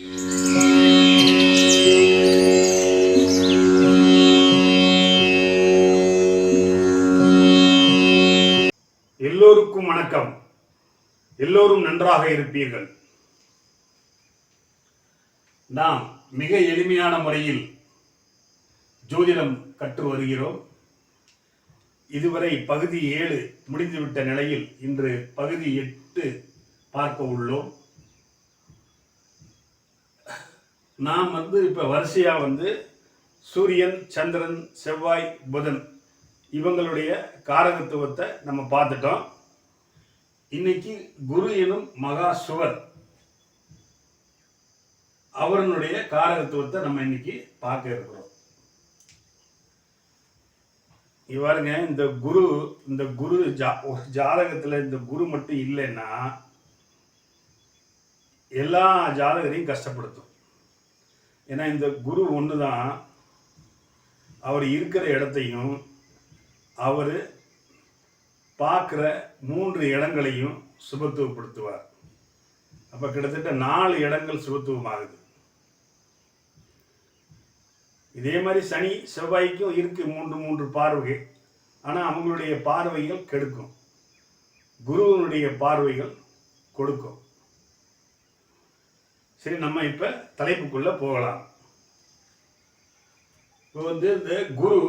எல்லோருக்கும் வணக்கம். எல்லோரும் நன்றாக இருப்பீர்கள். நாம் மிக எளிமையான முறையில் ஜோதிடம் கற்று வருகிறோம். இதுவரை பகுதி ஏழு முடிந்துவிட்ட நிலையில் இன்று பகுதி எட்டு பார்க்க உள்ளோம். நாம் வந்து இப்போ வரிசையாக வந்து சூரியன் சந்திரன் செவ்வாய் புதன் இவங்களுடைய காரகத்துவத்தை நம்ம பார்த்துட்டோம். இன்னைக்கு குரு எனும் மகா சுவர் அவருடைய காரகத்துவத்தை நம்ம இன்னைக்கு பார்க்க இருக்கிறோம். இவருங்க இந்த குரு இந்த குரு ஜா ஒரு ஜாதகத்தில் இந்த குரு மட்டும் இல்லைன்னா எல்லா ஜாதகரையும் கஷ்டப்படுத்தும். ஏன்னா இந்த குரு ஒன்று தான் அவர் இருக்கிற இடத்தையும் அவர் பார்க்குற மூன்று இடங்களையும் சுபத்துவப்படுத்துவார். அப்போ கிட்டத்தட்ட நாலு இடங்கள் சுபத்துவமாகுது. இதே மாதிரி சனி செவ்வாய்க்கும் இருக்கு மூன்று மூன்று பார்வை ஆனால் அவங்களுடைய பார்வைகள் கெடுக்கும். குருவனுடைய பார்வைகள் கொடுக்கும். சரி நம்ம இப்போ தலைப்புக்குள்ளே போகலாம். இப்போ வந்து இந்த குரு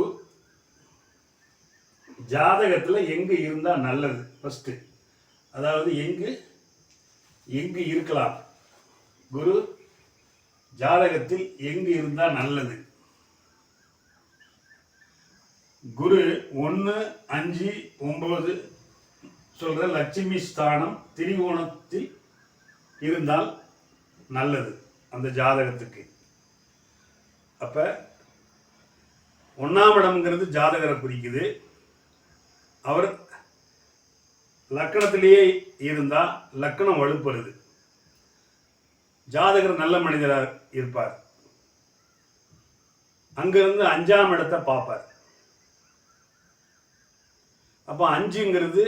ஜாதகத்தில் எங்கே இருந்தால் நல்லது? ஃபஸ்ட்டு அதாவது எங்கு எங்கு இருக்கலாம்? குரு ஜாதகத்தில் எங்கு இருந்தால் நல்லது? குரு ஒன்று அஞ்சு ஒம்பது சொல்கிற லட்சுமி ஸ்தானம் திரிகோணத்தில் இருந்தால் நல்லது அந்த ஜாதகத்துக்கு. அப்போ ஒன்றாம் இடம்ங்கிறது ஜாதகரை குறிக்குது. அவர் லக்கணத்திலேயே இருந்தால் லக்கணம் வலுப்படுது ஜாதகர் நல்ல மனிதராக இருப்பார். அங்கிருந்து அஞ்சாம் இடத்தை பார்ப்பார். அப்போ அஞ்சுங்கிறது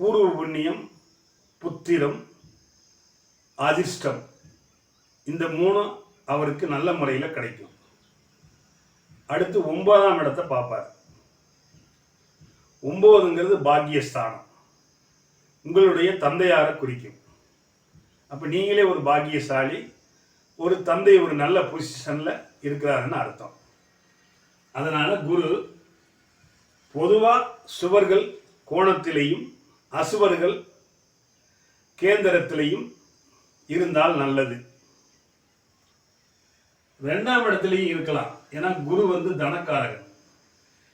பூர்வ புண்ணியம் புத்திரம் அதிர்ஷ்டம். இந்த மூணும் அவருக்கு நல்ல முறையில் கிடைக்கும். அடுத்து ஒன்பதாம் இடத்தை பார்ப்பார். ஒன்பதுங்கிறது பாக்கியஸ்தானம். உங்களுடைய தந்தையாரை குறிக்கும். அப்போ நீங்களே ஒரு பாக்கியசாலி ஒரு தந்தை ஒரு நல்ல பொசிஷனில் இருக்கிறாருன்னு அர்த்தம். அதனால் குரு பொதுவாக சுவர்கள் கோணத்திலையும் அசுவர்கள் கேந்திரத்திலையும் இருந்தால் நல்லது. ரெண்டாம் இடத்துலையும் இருக்கலாம். ஏன்னா குரு வந்து தனக்காரகன்.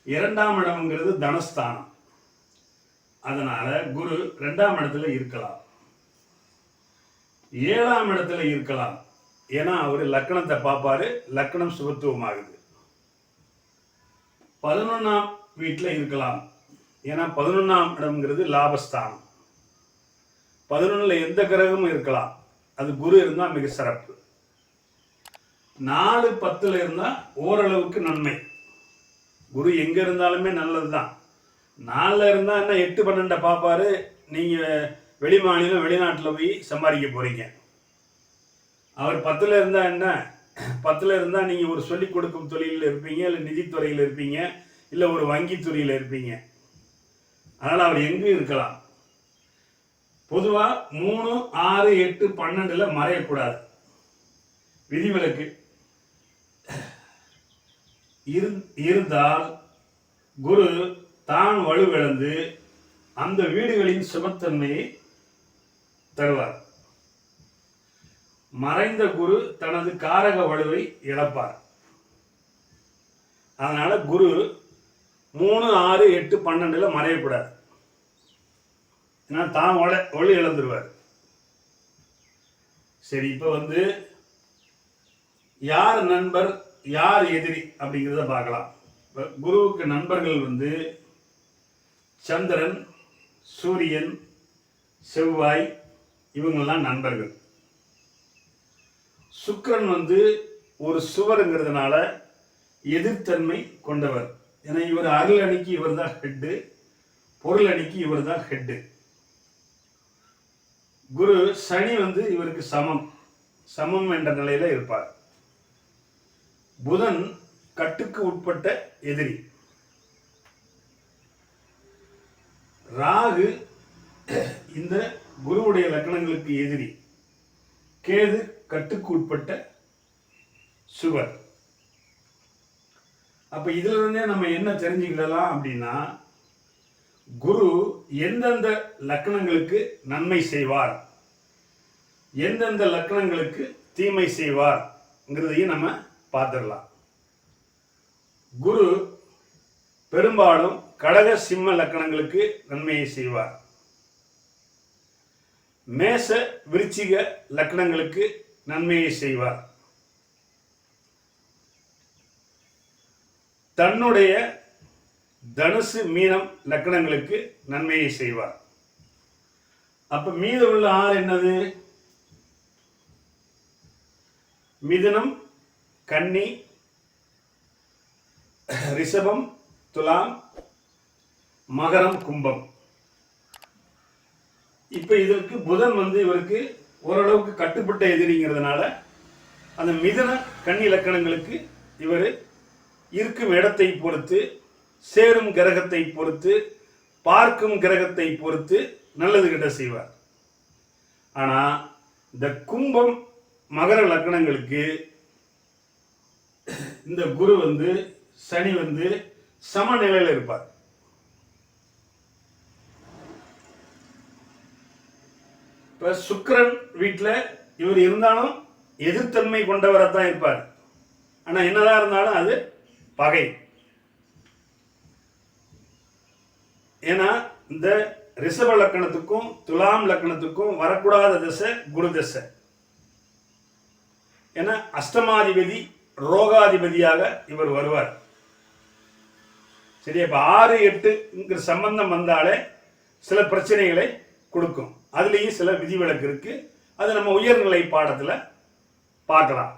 இரண்டாம் இடம்ங்கிறது தனஸ்தானம். அதனால குரு ரெண்டாம் இடத்துல இருக்கலாம். ஏழாம் இடத்துல இருக்கலாம். ஏன்னா அவர் லக்கணத்தை பார்ப்பாரு. லக்கணம் சுபத்துவமாகுது. பதினொன்னாம் வீட்டில் இருக்கலாம். ஏன்னா பதினொன்றாம் இடம்ங்கிறது லாபஸ்தானம். பதினொன்றில் எந்த கிரகமும் இருக்கலாம். அது குரு இருந்தால் மிக சிறப்பு. நாலு பத்தில் இருந்தால் ஓரளவுக்கு நன்மை. குரு எங்கே இருந்தாலுமே நல்லது தான் நாலில் இருந்தால் என்ன எட்டு பன்னெண்டை பார்ப்பாரு நீங்கள் வெளி மாநிலம் வெளிநாட்டில் போய் சம்பாதிக்க போகிறீங்க அவர் பத்தில் இருந்தால் என்ன பத்தில் இருந்தால் நீங்கள் ஒரு சொல்லிக் கொடுக்கும் தொழிலில் இருப்பீங்க இல்லை நிதித்துறையில் இருப்பீங்க இல்லை ஒரு வங்கித்துறையில் இருப்பீங்க. அதனால் அவர் எங்கேயும் இருக்கலாம். பொதுவாக மூணு ஆறு எட்டு பன்னெண்டில் மறையக்கூடாது. விதிவிலக்கு. இரு- இருந்தால் குரு தான் வலுவிழந்து அந்த வீடுகளின் சுபத்தன்மையை தருவார். மறைந்த குரு தனது காரக வலுவை இழப்பார். அதனால் குரு மூணு ஆறு எட்டு பன்னெண்டில் மறையக்கூடாது. ஏன்னா தான் ஒளி ஒளி இழந்துருவார். சரி இப்போ வந்து யார் நண்பர் யார் எதிரி அப்படிங்கிறத பார்க்கலாம். இப்போ குருவுக்கு நண்பர்கள் வந்து சந்திரன் சூரியன் செவ்வாய் இவங்கெல்லாம் நண்பர்கள். சுக்கரன் வந்து ஒரு சுவருங்கிறதுனால எதிர்த்தன்மை கொண்டவர். ஏன்னா இவர் அருள் அணிக்கு இவர் தான் ஹெட்டு பொருள் அணிக்கு இவர் தான் ஹெட்டு குரு சனி வந்து இவருக்கு சமம். சமம் என்ற நிலையில இருப்பார். புதன் கட்டுக்கு உட்பட்ட எதிரி. ராகு இந்த குருவுடைய லக்கணங்களுக்கு எதிரி. கேது கட்டுக்கு உட்பட்ட சுவர். அப்ப இதுல இருந்தே நம்ம என்ன தெரிஞ்சுக்கிடலாம் அப்படின்னா குரு எந்தெந்த லக்கணங்களுக்கு நன்மை செய்வார்? எந்தெந்த லக்கணங்களுக்கு தீமை செய்வார்ங்கிறதையும் நம்ம பார்த்துடலாம். குரு பெரும்பாலும் கடக சிம்ம லக்கணங்களுக்கு நன்மையை செய்வார். மேச விருச்சிக லக்கணங்களுக்கு நன்மையை செய்வார். தன்னுடைய தனுசு மீனம் லக்கணங்களுக்கு நன்மையை செய்வார். அப்ப உள்ள ஆறு என்னது? மிதுனம் கன்னி ரிஷபம் துலாம் மகரம் கும்பம். இப்ப இதற்கு புதன் வந்து இவருக்கு ஓரளவுக்கு கட்டுப்பட்ட எதிரிங்கிறதுனால அந்த மிதன கன்னி லக்கணங்களுக்கு இவர் இருக்கும் இடத்தை பொறுத்து சேரும் கிரகத்தை பொறுத்து பார்க்கும் கிரகத்தை பொறுத்து நல்லது கிட்ட செய்வார். ஆனா இந்த கும்பம் மகர லக்னங்களுக்கு இந்த குரு வந்து சனி வந்து சமநிலையில் இருப்பார். இப்ப சுக்கரன் வீட்டில் இவர் இருந்தாலும் எதிர்த்தன்மை கொண்டவராக தான் இருப்பார். ஆனா என்னதான் இருந்தாலும் அது பகை. ஏன்னா இந்த ரிஷப லக்கணத்துக்கும் துலாம் லக்கணத்துக்கும் வரக்கூடாத திசை குரு திசை. ஏன்னா அஷ்டமாதிபதி ரோகாதிபதியாக இவர் வருவார். சரி இப்போ ஆறு எட்டுங்கிற சம்பந்தம் வந்தாலே சில பிரச்சனைகளை கொடுக்கும். அதுலேயும் சில விதிவிலக்கு இருக்கு. அது நம்ம உயர்நிலை பாடத்தில் பார்க்கலாம்.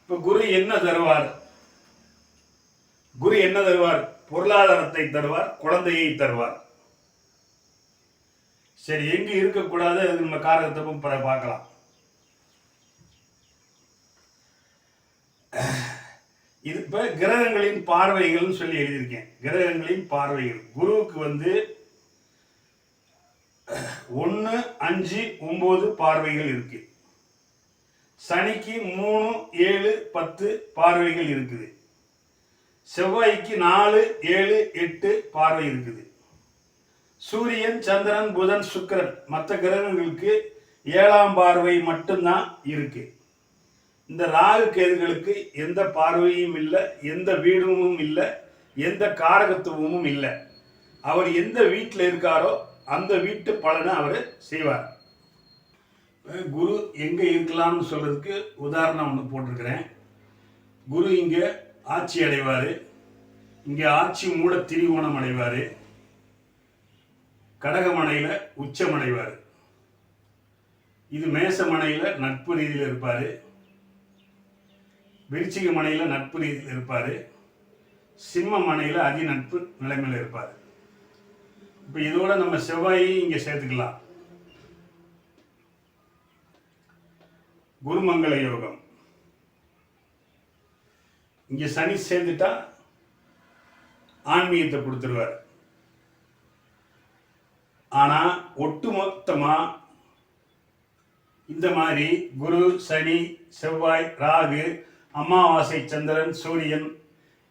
இப்போ குரு என்ன தருவார்? குரு என்ன தருவார்? பொருளாதாரத்தை தருவார் குழந்தையை தருவார். சரி எங்க இருக்கக்கூடாது? அது நம்ம காரகத்துக்கும் பார்க்கலாம். இது இப்ப கிரகங்களின் பார்வைகள்னு சொல்லி எழுதியிருக்கேன். கிரகங்களின் பார்வைகள். குருவுக்கு வந்து ஒன்று அஞ்சு ஒன்பது பார்வைகள் இருக்கு. சனிக்கு மூணு ஏழு பத்து பார்வைகள் இருக்குது. செவ்வாய்க்கு நாலு ஏழு எட்டு பார்வை இருக்குது. சூரியன் சந்திரன் புதன் சுக்கிரன் மற்ற கிரகங்களுக்கு ஏழாம் பார்வை மட்டும்தான் இருக்கு. இந்த ராகு கேதுகளுக்கு எந்த பார்வையும் இல்லை எந்த வீடும் இல்லை எந்த காரகத்துவமும் இல்லை. அவர் எந்த வீட்டில் இருக்காரோ அந்த வீட்டு பலனை அவர் செய்வார். குரு எங்கே இருக்கலாம்னு சொல்கிறதுக்கு உதாரணம் ஒன்று போட்டிருக்கிறேன். குரு இங்கே ஆட்சி அடைவார். இங்கே ஆட்சி மூட திரிகோணம் அடைவார். கடகமனையில் உச்சம் அடைவார். இது மேசமனையில் நட்பு ரீதியில் இருப்பார். விருச்சிக மனையில் நட்பு ரீதியில் இருப்பார். சிம்ம மனையில் அதி நட்பு நிலைமையில் இருப்பார். இப்போ இதோட நம்ம செவ்வாயையும் இங்கே சேர்த்துக்கலாம். குருமங்கள யோகம். இங்கே சனி சேர்ந்துட்டா ஆன்மீகத்தை கொடுத்துருவார். ஆனால் ஒட்டு மொத்தமாக இந்த மாதிரி குரு சனி செவ்வாய் ராகு அமாவாசை சந்திரன் சூரியன்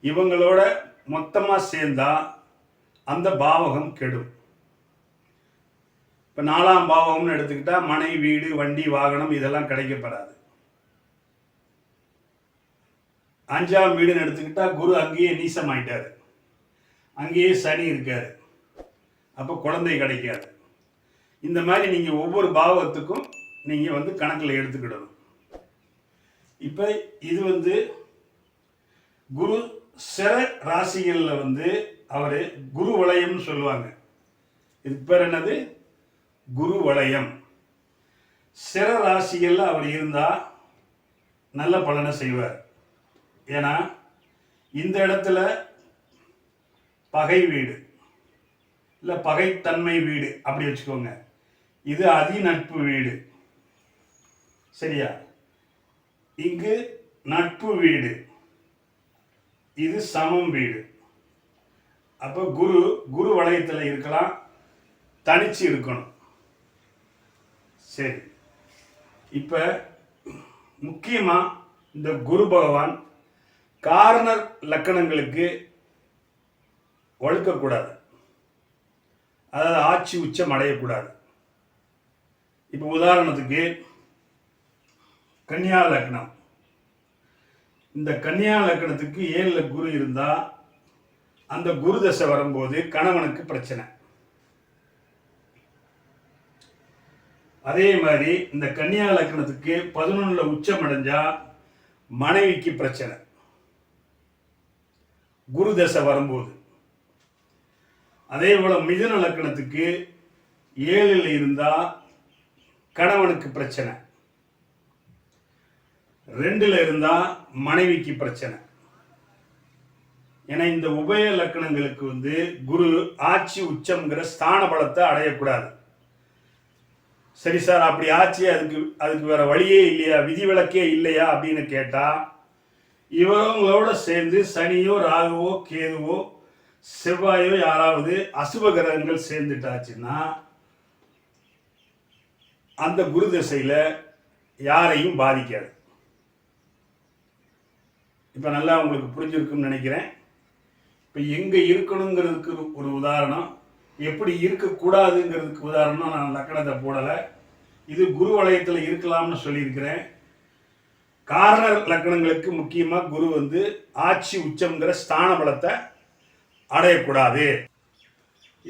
இவங்களோட மொத்தமாக சேர்ந்தா அந்த பாவகம் கெடும். இப்போ நாலாம் பாவகம்னு எடுத்துக்கிட்டா மனை வீடு வண்டி வாகனம் இதெல்லாம் கிடைக்கப்படாது. அஞ்சாம் வீடுன்னு எடுத்துக்கிட்டா குரு அங்கேயே நீசம் ஆயிட்டார் அங்கேயே சனி இருக்காரு. அப்போ குழந்தை கிடைக்காது. இந்த மாதிரி நீங்கள் ஒவ்வொரு பாவத்துக்கும் நீங்கள் வந்து கணக்கில் எடுத்துக்கிடணும். இப்போ இது வந்து குரு சிற ராசிகளில் வந்து அவர் குரு வளையம்னு சொல்லுவாங்க. இதுக்கு பேர் என்னது? குரு வளையம். சிற ராசிகளில் அவர் இருந்தால் நல்ல பலனை செய்வார். ஏன்னா இந்த இடத்துல பகை வீடு இல்லை பகைத்தன்மை வீடு அப்படி வச்சுக்கோங்க. இது அதிநட்பு வீடு. சரியா? இங்கு நட்பு வீடு இது சமம் வீடு. அப்போ குரு குரு வளையத்தில் இருக்கலாம் தனிச்சு இருக்கணும். சரி. இப்போ முக்கியமாக இந்த குரு பகவான் காரண லக்கணங்களுக்கு ஒழுக்கக்கூடாது அதாவது ஆட்சி உச்சம் அடையக்கூடாது. இப்போ உதாரணத்துக்கு கன்னியா லக்னம் இந்த கன்னியா லக்னத்துக்கு ஏழில் குரு இருந்தால் அந்த குரு தசை வரும்போது கணவனுக்கு பிரச்சனை. அதே மாதிரி இந்த கன்னியா லக்னத்துக்கு பதினொன்றில் உச்சம் அடைஞ்சால் மனைவிக்கு பிரச்சனை. குரு தசை வரும்போது. அதே போல் மிதுன லக்கணத்துக்கு ஏழில் இருந்தால் கணவனுக்கு பிரச்சனை. ரெண்டில் இருந்தால் மனைவிக்கு பிரச்சனை. ஏன்னா இந்த உபய லக்கணங்களுக்கு வந்து குரு ஆட்சி உச்சம்ங்கிற ஸ்தான பலத்தை அடையக்கூடாது. சரி சார் அப்படி ஆச்சு அதுக்கு அதுக்கு வேற வழியே இல்லையா விதிவிலக்கே இல்லையா அப்படின்னு கேட்டால் இவங்களோட சேர்ந்து சனியோ ராகுவோ கேதுவோ செவ்வாயோ யாராவது அசுப கிரகங்கள் சேர்ந்துட்டாச்சுன்னா அந்த குரு திசையில யாரையும் பாதிக்காது. இப்போ நல்லா உங்களுக்கு புரிஞ்சிருக்கும்னு நினைக்கிறேன். இப்போ எங்கே இருக்கணுங்கிறதுக்கு ஒரு உதாரணம் எப்படி இருக்கக்கூடாதுங்கிறதுக்கு உதாரணம் நான் லக்கணத்தை போடலை. இது குரு வளையத்தில் இருக்கலாம்னு சொல்லியிருக்கிறேன். காரண லக்கணங்களுக்கு முக்கியமாக குரு வந்து ஆட்சி உச்சம்ங்கிற ஸ்தான பலத்தை அடையக்கூடாது.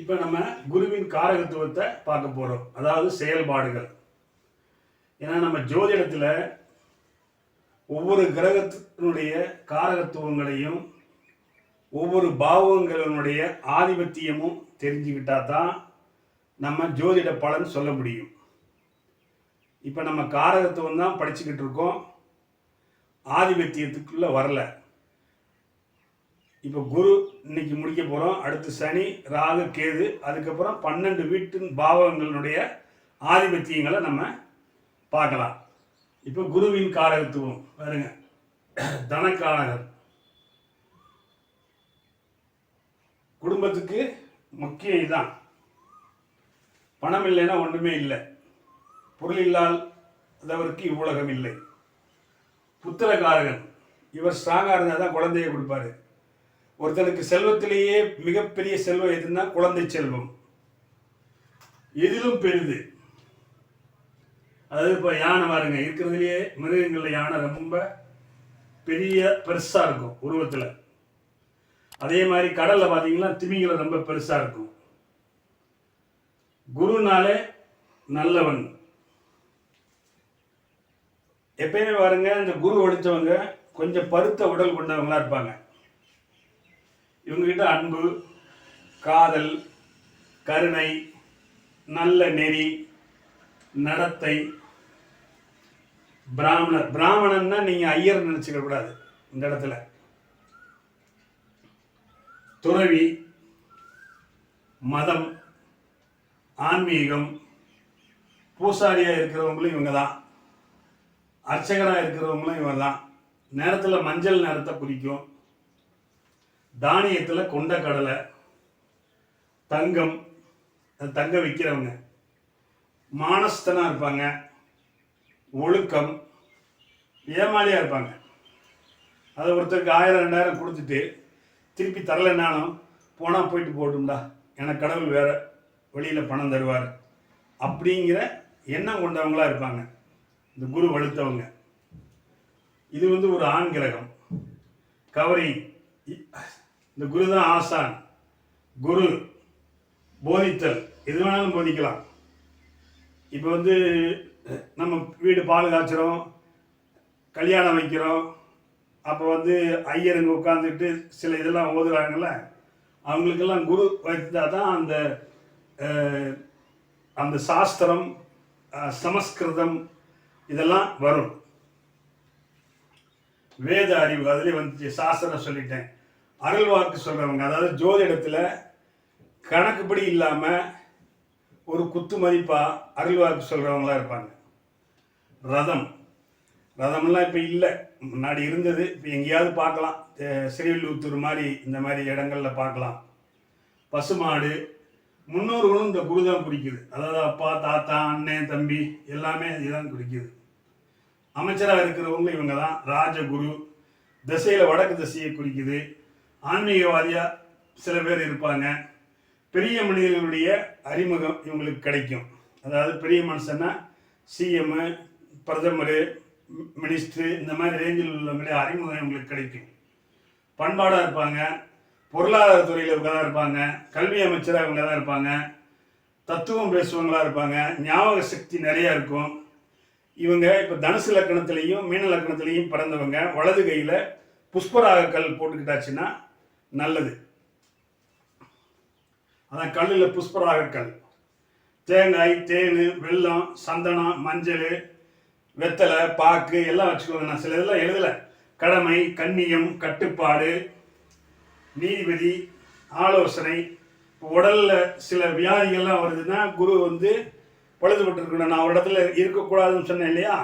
இப்போ நம்ம குருவின் காரகத்துவத்தை பார்க்க போகிறோம் அதாவது செயல்பாடுகள். ஏன்னா நம்ம ஜோதிடத்தில் ஒவ்வொரு கிரகத்தினுடைய காரகத்துவங்களையும் ஒவ்வொரு பாவங்களினுடைய ஆதிபத்தியமும் தெரிஞ்சுக்கிட்டா தான் நம்ம ஜோதிட பலன் சொல்ல முடியும். இப்போ நம்ம காரகத்துவம் தான் படிச்சுக்கிட்டு இருக்கோம். ஆதிபத்தியத்துக்குள்ளே வரல. இப்போ குரு இன்னைக்கு முடிக்க போகிறோம் அடுத்து சனி ராகு கேது அதுக்கப்புறம் பன்னெண்டு வீட்டின் பாவகங்களுடைய ஆதிபத்தியங்களை நம்ம பார்க்கலாம். இப்போ குருவின் காரகத்துவம் பாருங்க. தனக்காரகர். குடும்பத்துக்கு முக்கியம் இதுதான். பணம் இல்லைன்னா ஒன்றுமே இல்லை. பொருள் இல்லாதவருக்கு இவ்வுலகம் இல்லை. புத்திரகாரகன் இவர் ஸ்ட்ராங்காக இருந்தால் தான் குழந்தையை கொடுப்பாரு. ஒருத்தனுக்கு செல்வத்திலேயே மிகப்பெரிய செல்வம் எதுன்னா குழந்தை செல்வம். எதிலும் பெரிது. அதாவது இப்போ யானை பாருங்க இருக்கிறதுலையே மிருகங்களில் யானை ரொம்ப பெரிய பெருசாக இருக்கும் உருவத்தில். அதே மாதிரி கடலில் பார்த்தீங்கன்னா திமிங்கலம் ரொம்ப பெருசாக இருக்கும். குருனாலே நல்லவன். எப்பயுமே பாருங்க இந்த குரு ஒழித்தவங்க கொஞ்சம் பருத்த உடல் கொண்டவங்களா இருப்பாங்க. இவங்ககிட்ட அன்பு காதல் கருணை நல்ல நெறி நடத்தை பிராமணர். பிராமணன்னா நீங்க ஐயர் நினைச்சுக்க கூடாது இந்த இடத்துல. துறவி மதம் ஆன்மீகம் பூசாரியா இருக்கிறவங்களும் இவங்க தான். அர்ச்சகராக இருக்கிறவங்களும் இவங்க தான் நேரத்தில் மஞ்சள் நேரத்தை குறிக்கும் தானியத்தில் கொண்ட கடலை தங்கம் தங்க விற்கிறவங்க மானஸ்தனாக இருப்பாங்க. ஒழுக்கம். ஏமாளியாக இருப்பாங்க. அதை ஒருத்தருக்கு ஆயிரம் ரெண்டாயிரம் கொடுத்துட்டு திருப்பி தரலைன்னாலும் போனால் போயிட்டு போட்டும்டா. எனக்கு கடவுள் வேறு வெளியில் பணம் தருவார். அப்படிங்கிற எண்ணம் கொண்டவங்களா இருப்பாங்க. இந்த குரு வலுத்தவங்க. இது வந்து ஒரு ஆண் கிரகம். கவரி இந்த குரு தான் ஆசான். குரு போதித்தல். எது வேணாலும் போதிக்கலாம். இப்போ வந்து நம்ம வீடு பால் காய்ச்சிறோம் கல்யாணம் வைக்கிறோம் அப்போ வந்து ஐயருங்க உட்காந்துட்டு சில இதெல்லாம் ஓதுறாங்கல்ல அவங்களுக்கெல்லாம் குரு வைத்தா தான் அந்த அந்த சாஸ்திரம் சமஸ்கிருதம் இதெல்லாம் வரும். வேத அறிவு அதுலேயே வந்துச்சு சாஸ்திரம் சொல்லிட்டேன். அருள் வாக்கு சொல்கிறவங்க அதாவது ஜோதிடத்தில் கணக்குப்படி இல்லாமல் ஒரு குத்து மதிப்பாக அருள் வாக்கு சொல்கிறவங்களாம் இருப்பாங்க. ரதம். ரதம்லாம் இப்போ இல்லை. முன்னாடி இருந்தது. இப்போ எங்கேயாவது பார்க்கலாம். அஹ் ஸ்ரீவில்லிபுத்தூர் மாதிரி இந்த மாதிரி இடங்களில் பார்க்கலாம். பசுமாடு. முன்னோர்களும் இந்த குரு தான் குறிக்குது அதாவது அப்பா தாத்தா அண்ணன் தம்பி எல்லாமே இதுதான் குறிக்குது அமைச்சராக இருக்கிறவங்க இவங்க தான் ராஜகுரு திசையில் வடக்கு திசையை குறிக்குது. ஆன்மீகவாதியாக சில பேர் இருப்பாங்க. பெரிய மனிதர்களுடைய அறிமுகம் இவங்களுக்கு கிடைக்கும். அதாவது பெரிய மனுஷன்னா சிஎம்மு பிரதமர் மினிஸ்ட்ரு இந்த மாதிரி ரேஞ்சில் உள்ளவங்களுடைய அறிமுகம் இவங்களுக்கு கிடைக்கும். பண்பாடாக இருப்பாங்க. பொருளாதார துறையில் இவங்க தான் இருப்பாங்க. கல்வி அமைச்சராக இவங்க தான் இருப்பாங்க. தத்துவம் பேசுவவங்களா இருப்பாங்க. ஞாபக சக்தி நிறையா இருக்கும். இவங்க இப்போ தனுசு லக்கணத்திலையும் மீன லக்கணத்திலையும் பிறந்தவங்க. வலது கையில் புஷ்பராக கல் போட்டுக்கிட்டாச்சுன்னா நல்லது. அதான் கல்லில் புஷ்பராக கல் தேங்காய் தேன் வெல்லம் சந்தனம் மஞ்சள் வெத்தலை பாக்கு எல்லாம் வச்சுக்கோங்க. நான் சில இதெல்லாம் எழுதலை. கடமை கண்ணியம் கட்டுப்பாடு நீதிபதி ஆலோசனை. உடலில் சில வியாதிகள்லாம் வருதுன்னா குரு வந்து பழுதுபட்டிருக்கணும் நான் ஒரு இடத்துல இருக்கக்கூடாதுன்னு சொன்னேன் இல்லையா?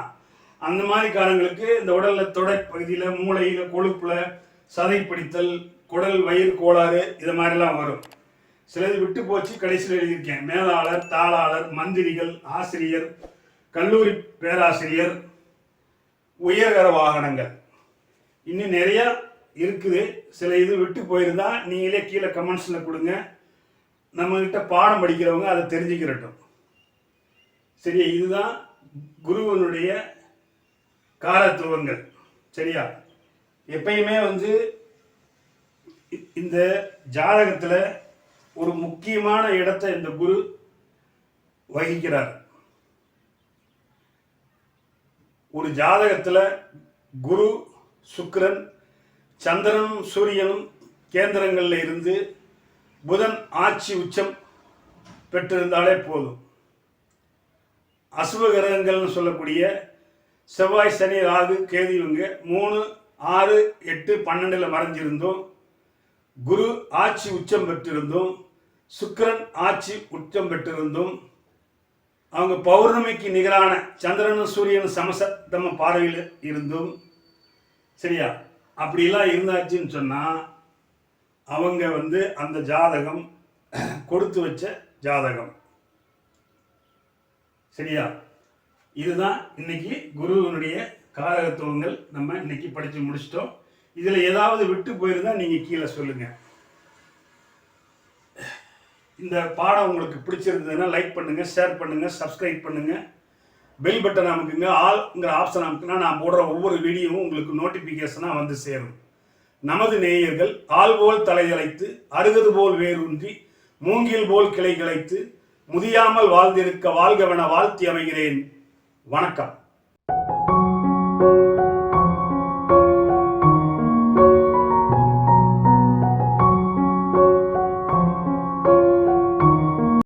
அந்த மாதிரி காரங்களுக்கு இந்த உடலில் தொடை பகுதியில் மூளையில் கொழுப்பில் சதை பிடித்தல் குடல் வயிறு கோளாறு இது மாதிரிலாம் வரும். சிலது விட்டு போச்சு கடைசியில் எழுதியிருக்கேன். மேலாளர் தாளாளர் மந்திரிகள் ஆசிரியர் கல்லூரி பேராசிரியர் உயர்கர வாகனங்கள். இன்னும் நிறையா இருக்குது. சில இது விட்டு போயிருந்தால் நீங்களே கீழே கமெண்ட்ஸில் கொடுங்க. நம்மகிட்ட பாடம் படிக்கிறவங்க அதை தெரிஞ்சுக்கிறட்டும். சரியா? இதுதான் குருவனுடைய காலத்துவங்கள் சரியா? எப்பயுமே வந்து இந்த ஜாதகத்தில் ஒரு முக்கியமான இடத்தை இந்த குரு வகிக்கிறார். ஒரு ஜாதகத்தில் குரு சுக்கரன் சந்திரனும் சூரியனும் கேந்திரங்களில் இருந்து புதன் ஆட்சி உச்சம் பெற்றிருந்தாலே போதும். அசுவ கிரகங்கள்னு சொல்லக்கூடிய செவ்வாய் சனி ராகு கேது இவங்க மூணு ஆறு எட்டு பன்னெண்டில் மறைஞ்சிருந்தோம் குரு ஆட்சி உச்சம் பெற்றிருந்தோம் சுக்கிரன் ஆட்சி உச்சம் பெற்றிருந்தோம் அவங்க பௌர்ணமிக்கு நிகரான சந்திரனும் சூரியனும் சமசத்தம பார்வையில் இருந்தும் சரியா? அப்படிலாம் இருந்தாச்சுன்னு சொன்னால் அவங்க வந்து அந்த ஜாதகம் கொடுத்து வச்ச ஜாதகம். சரியா? இதுதான் இன்னைக்கு குருவினுடைய காரகத்துவங்கள். நம்ம இன்னைக்கு படித்து முடிச்சிட்டோம். இதில் ஏதாவது விட்டு போயிருந்தா நீங்கள் கீழே சொல்லுங்கள் இந்த பாடம் உங்களுக்கு பிடிச்சிருந்ததுன்னா லைக் பண்ணுங்கள் ஷேர் பண்ணுங்கள் சப்ஸ்கிரைப் பண்ணுங்கள் பெல் பட்டன் அமுக்குங்க ஆல்ங்கிற ஆப்ஷன் அமுக்குனா நான் போடுற ஒவ்வொரு வீடியோவும் உங்களுக்கு நோட்டிஃபிகேஷனாக வந்து சேரும். நமது நேயர்கள் ஆள் போல் தலையழைத்து அருகது போல் வேரூன்றி மூங்கில் போல் கிளை கிளைத்து முதியாமல் வாழ்ந்திருக்க வாழ்கவென வாழ்த்தி அமைகிறேன். வணக்கம்.